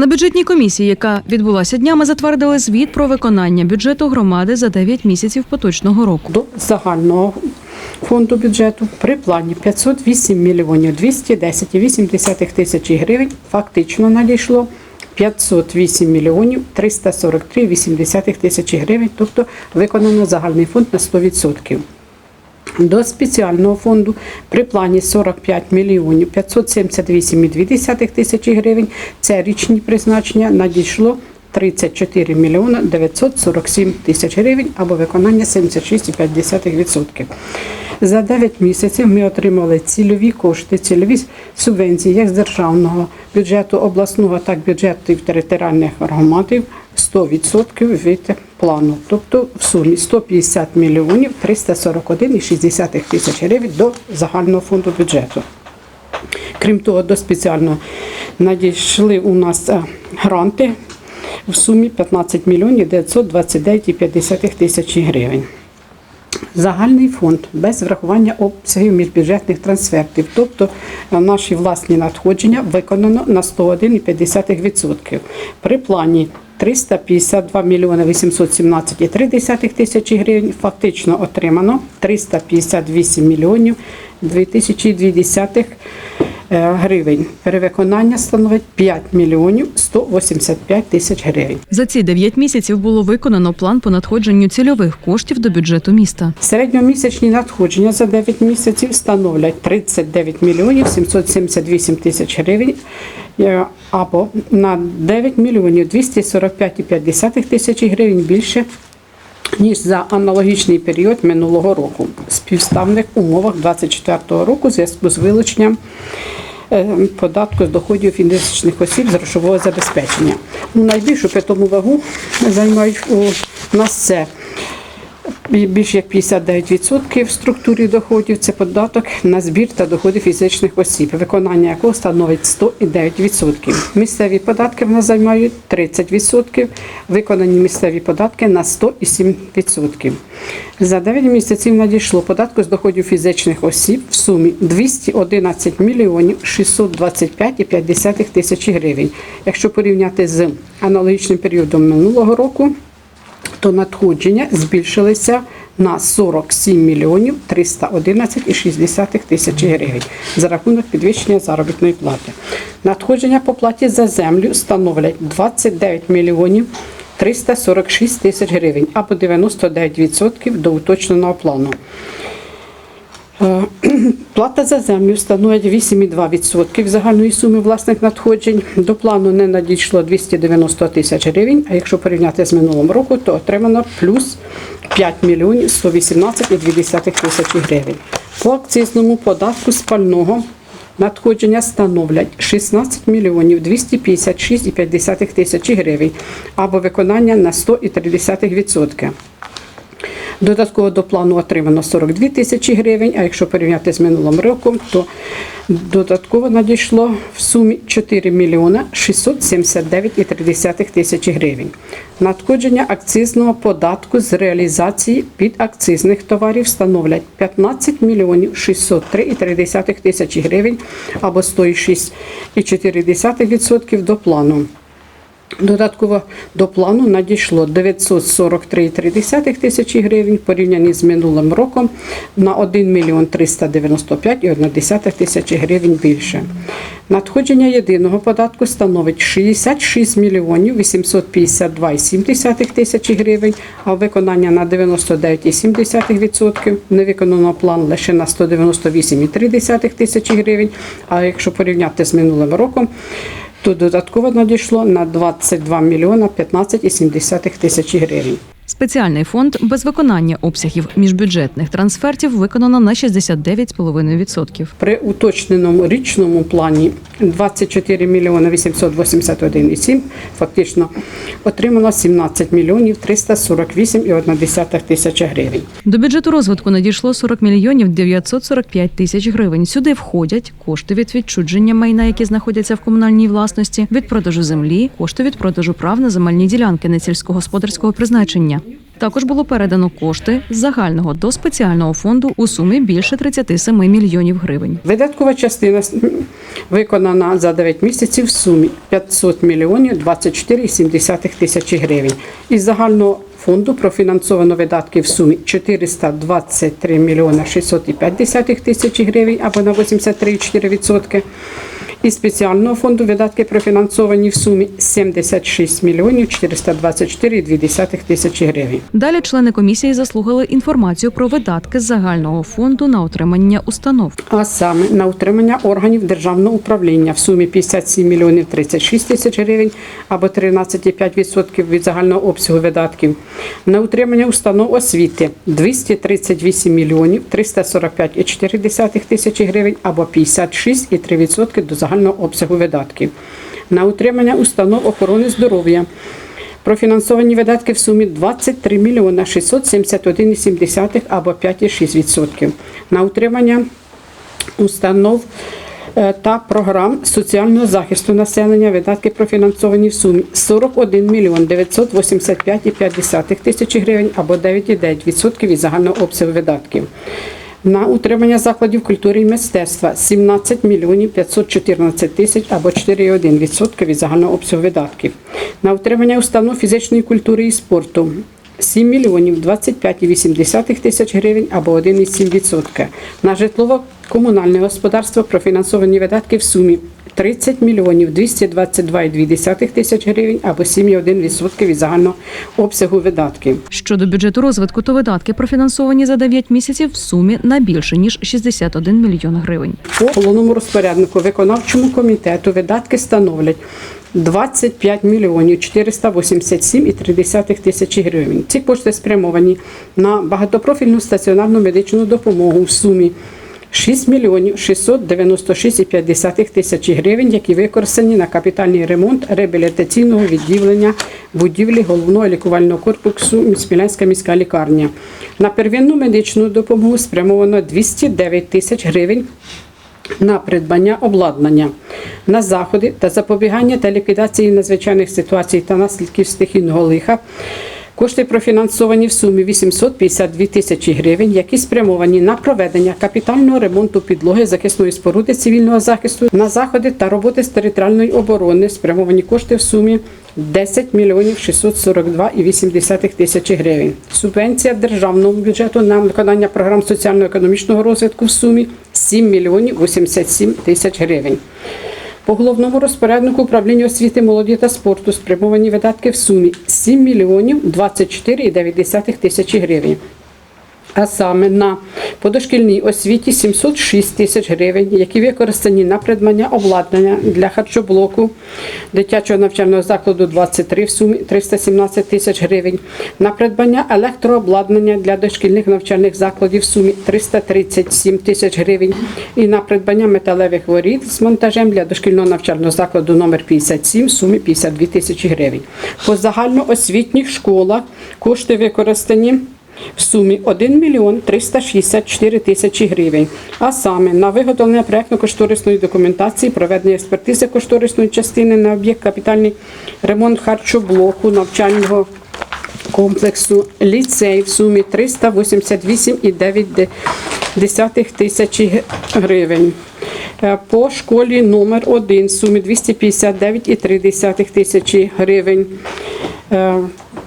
На бюджетній комісії, яка відбулася днями, затвердили звіт про виконання бюджету громади за 9 місяців поточного року. до загального фонду бюджету при плані 508 мільйонів 210,8 тисячі гривень фактично надійшло 508 мільйонів 343,8 тисячі гривень, тобто виконано загальний фонд на 100%. До спеціального фонду при плані 45 мільйонів 578,2 тисячі гривень. Це річні призначення надійшло 34 мільйона 947 тисяч гривень або виконання 76,5%. За 9 місяців ми отримали цільові кошти, цільові субвенції як з державного бюджету обласного, так і бюджетів територіальних громадів 100% від плану. Тобто в сумі 150 мільйонів 341,6 тисяч гривень до загального фонду бюджету. Крім того, до спеціального надійшли у нас е, гранти в сумі 15 мільйонів 929,5 тисяч гривень. Загальний фонд без врахування обсягів міжбюджетних трансфертів, тобто е, наші власні надходження виконано на 101,5%. При плані 352 мільйони 817,3 тисячі гривень, фактично отримано 358 мільйонів 2002 е, гривень. Перевиконання становить 5 мільйонів 185 тисяч гривень. За ці 9 місяців було виконано план по надходженню цільових коштів до бюджету міста. Середньомісячні надходження за 9 місяців становлять 39 мільйонів 778 тисяч гривень е, або на 9 мільйонів 245,5 тисяч гривень більше ніж за аналогічний період минулого року. В співставних умовах 2024 року в зв'язку з вилученням е, податку з доходів фізичних осіб з грошового забезпечення. Ну, найбільшу питому вагу займають у нас це більш як 59% в структурі доходів це податок на збір та доходи фізичних осіб, виконання якого становить 109%. Місцеві податки в нас займають 30%, виконані місцеві податки на 107%. За 9 місяців надійшло податку з доходів фізичних осіб в сумі 211 мільйонів 625,5 тисячі гривень. Якщо порівняти з аналогічним періодом минулого року, то надходження збільшилися на 47 мільйонів 311,6 тисячі гривень за рахунок підвищення заробітної плати. Надходження по платі за землю становлять 29 мільйонів 346 тисяч гривень або 99% до уточненого плану. Плата за землю становить 8,2% загальної суми власних надходжень. До плану не надійшло 290 тисяч гривень, а якщо порівняти з минулим роком, то отримано плюс 5 мільйонів 118,2 тисячі гривень. По акцизному податку спального надходження становлять 16 мільйонів 256,5 тисячі гривень або виконання на 100,3%. Додатково до плану отримано 42 тисячі гривень, а якщо порівняти з минулим роком, то додатково надійшло в сумі 4 мільйона 679,3 тисячі гривень. Надходження акцизного податку з реалізації підакцизних товарів становлять 15 мільйонів 603,3 тисячі гривень або 106,4% до плану. Додатково до плану надійшло 943,3 тисячі гривень порівняні з минулим роком на 1 мільйон 395,1 тисячі гривень більше. Надходження єдиного податку становить 66 мільйонів 852,7 тисячі гривень, а виконання на 99,7%, не виконано план лише на 198,3 тисячі гривень, а якщо порівняти з минулим роком, то додатково надійшло на 22 мільйона 15,7 тисячі гривень. Спеціальний фонд без виконання обсягів міжбюджетних трансфертів виконано на 69,5%. При уточненому річному плані 24 мільйони 881,7 фактично отримано 17 мільйонів 348,1 тисяча гривень. До бюджету розвитку надійшло 40 мільйонів 945 тисяч гривень. Сюди входять кошти від відчудження майна, які знаходяться в комунальній власності, від продажу землі, кошти від продажу прав на земельні ділянки несільськогосподарського призначення. Також було передано кошти з загального до спеціального фонду у сумі більше 37 мільйонів гривень. Видаткова частина виконана за 9 місяців в сумі 500 мільйонів 24,7 тисячі гривень. Із загального фонду профінансовано видатки в сумі 423 мільйона 605 тисячі гривень або на 83,4%. Із спеціального фонду видатки профінансовані в сумі 76 мільйонів 424,2 тисячі гривень. Далі члени комісії заслухали інформацію про видатки з загального фонду на отримання установ. а саме на утримання органів державного управління в сумі 57 мільйонів 36 тисяч гривень або 13,5% від загального обсягу видатків, на утримання установ освіти 238 мільйонів 345,4 тисячі гривень або 56,3% до загального обсягу видатків, на утримання установ охорони здоров'я Профінансовані видатки в сумі 23 мільйона 671,7 або 5,6%. На утримання установ е, та програм соціального захисту населення видатки профінансовані в сумі 41 мільйон 985,5 тисячі гривень або 9,9% від загального обсягу видатків. На утримання закладів культури і мистецтва 17 мільйонів 514 тисяч або 4,1% від загального обсягу видатків. На утримання установ фізичної культури і спорту 7 мільйонів 25,8 тисяч гривень або 1,7%. На житлово-комунальне господарство профінансовані видатки в сумі 30 мільйонів 222,2 тисяч гривень або 7,1% від загального обсягу видатків. Щодо бюджету розвитку, то видатки профінансовані за 9 місяців в сумі на більше ніж 61 мільйон гривень. По головному розпоряднику виконавчому комітету видатки становлять 25 мільйонів 487,3 тисячі гривень. Ці кошти спрямовані на багатопрофільну стаціонарну медичну допомогу в сумі 6 мільйонів 696,5 тисячі гривень, які використані на капітальний ремонт реабілітаційного відділення будівлі головного лікувального корпусу Смілянська міська лікарня. На первинну медичну допомогу спрямовано 209 тисяч гривень на придбання обладнання, на заходи та запобігання та ліквідації надзвичайних ситуацій та наслідків стихійного лиха. Кошти профінансовані в сумі 852 тисячі гривень, які спрямовані на проведення капітального ремонту підлоги захисної споруди цивільного захисту, на заходи та роботи з територіальної оборони, спрямовані кошти в сумі 10 мільйонів 642,8 тисячі гривень. Субвенція державного бюджету на виконання програм соціально-економічного розвитку в сумі 7 мільйонів 87 тисяч гривень. По головному розпоряднику управління освіти, молоді та спорту спрямовані видатки в сумі 7 мільйонів 24,9 тисячі гривень. А саме на подошкільній освіті 706 тисяч гривень, які використані на придбання обладнання для харчоблоку дитячого навчального закладу 23 в сумі 317 тисяч гривень, на придбання електрообладнання для дошкільних навчальних закладів в сумі 337 тисяч гривень і на придбання металевих воріт з монтажем для дошкільного навчального закладу номер 57 в сумі 52 тисячі гривень. По загальноосвітніх школах кошти використані в сумі 1 мільйон 364 тисячі гривень, а саме на виготовлення проектно-кошторисної документації, проведення експертизи кошторисної частини на об'єкт капітальний ремонт харчоблоку навчального комплексу ліцей в сумі 388,9 тисячі гривень. Е, По школі номер 1 в сумі 259,3 тисячі гривень. Е,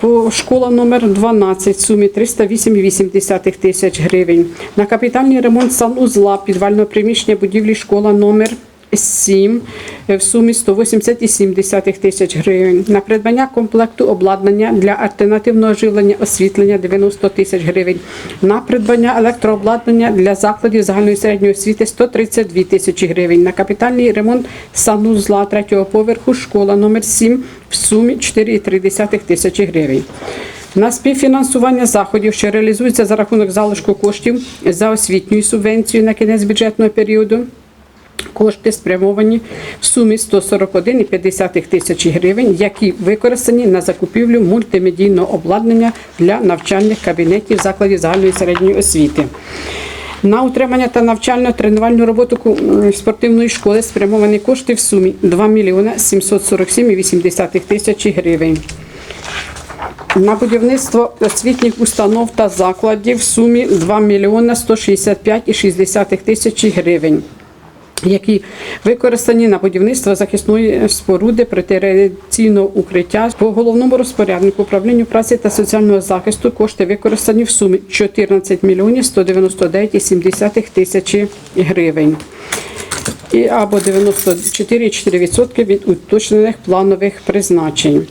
По школа номер 12 в сумі 308,8 тисяч гривень. На капітальний ремонт санузла підвального приміщення будівлі школа номер 7 в сумі 180,7 тисяч гривень. На придбання комплекту обладнання для альтернативного живлення освітлення 90 тисяч гривень. На придбання електрообладнання для закладів загальної середньої освіти 132 тисячі гривень. На капітальний ремонт санузла третього поверху школа номер 7 в сумі 4,3 тисячі гривень. На співфінансування заходів, що реалізуються за рахунок залишку коштів за освітньою субвенцією на кінець бюджетного періоду. Кошти спрямовані в сумі 141,5 тисячі гривень, які використані на закупівлю мультимедійного обладнання для навчальних кабінетів закладів загальної середньої освіти. На утримання та навчально-тренувальну роботу спортивної школи спрямовані кошти в сумі 2 мільйона 747,8 тисячі гривень. На будівництво освітніх установ та закладів в сумі 2 мільйона 165,6 тисячі гривень які використані на будівництво захисної споруди протирадіаційного укриття по головному розпоряднику управлінню праці та соціального захисту кошти використані в сумі 14 мільйонів 199,7 тисячі гривень. І або 94,4% від уточнених планових призначень.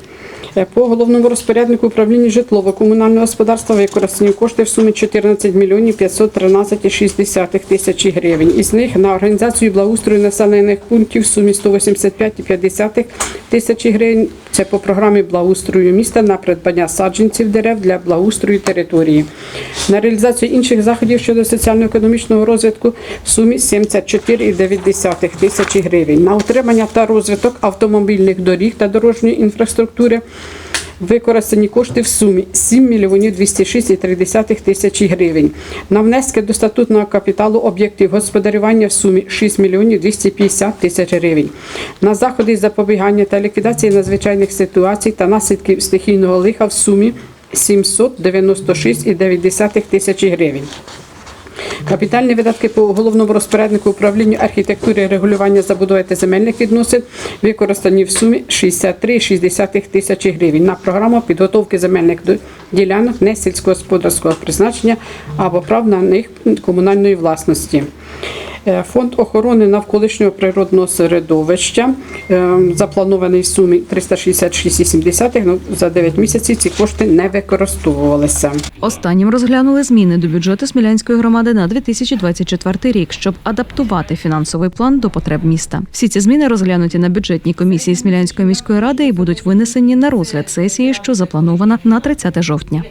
По головному розпоряднику управління житлово-комунального господарства використані кошти в сумі 14 мільйонів 513,6 тисячі гривень. Із них на організацію благоустрою населених пунктів в сумі 185,5 тисячі гривень. Це по програмі благоустрою міста на придбання саджанців дерев для благоустрою території. На реалізацію інших заходів щодо соціально-економічного розвитку в сумі 74,9 тисячі гривень. На утримання та розвиток автомобільних доріг та дорожньої інфраструктури використані кошти в сумі 7 мільйонів 206,3 тисячі гривень. На внески до статутного капіталу об'єктів господарювання в сумі 6 мільйонів 250 тисяч гривень. На заходи запобігання та ліквідації надзвичайних ситуацій та наслідків стихійного лиха в сумі 796,9 тисячі гривень. Капітальні видатки по головному розпоряднику управління архітектури, регулювання забудови та земельних відносин використані в сумі 63,6 тисячі гривень на програму підготовки земельних ділянок не сільськогосподарського призначення або прав на них комунальної власності. Е, Фонд охорони навколишнього природного середовища е, запланований в сумі 366,7, ну, за 9 місяців ці кошти не використовувалися. Останнім розглянули зміни до бюджету Смілянської громади на 2024 рік, щоб адаптувати фінансовий план до потреб міста. Всі ці зміни розглянуті на бюджетній комісії Смілянської міської ради і будуть винесені на розгляд сесії, що запланована на 30 жовтня.